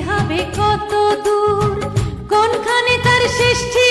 হবে কত দূর? কোনখানে তার সৃষ্টি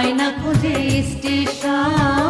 পায় না খুঁজে স্টেশন।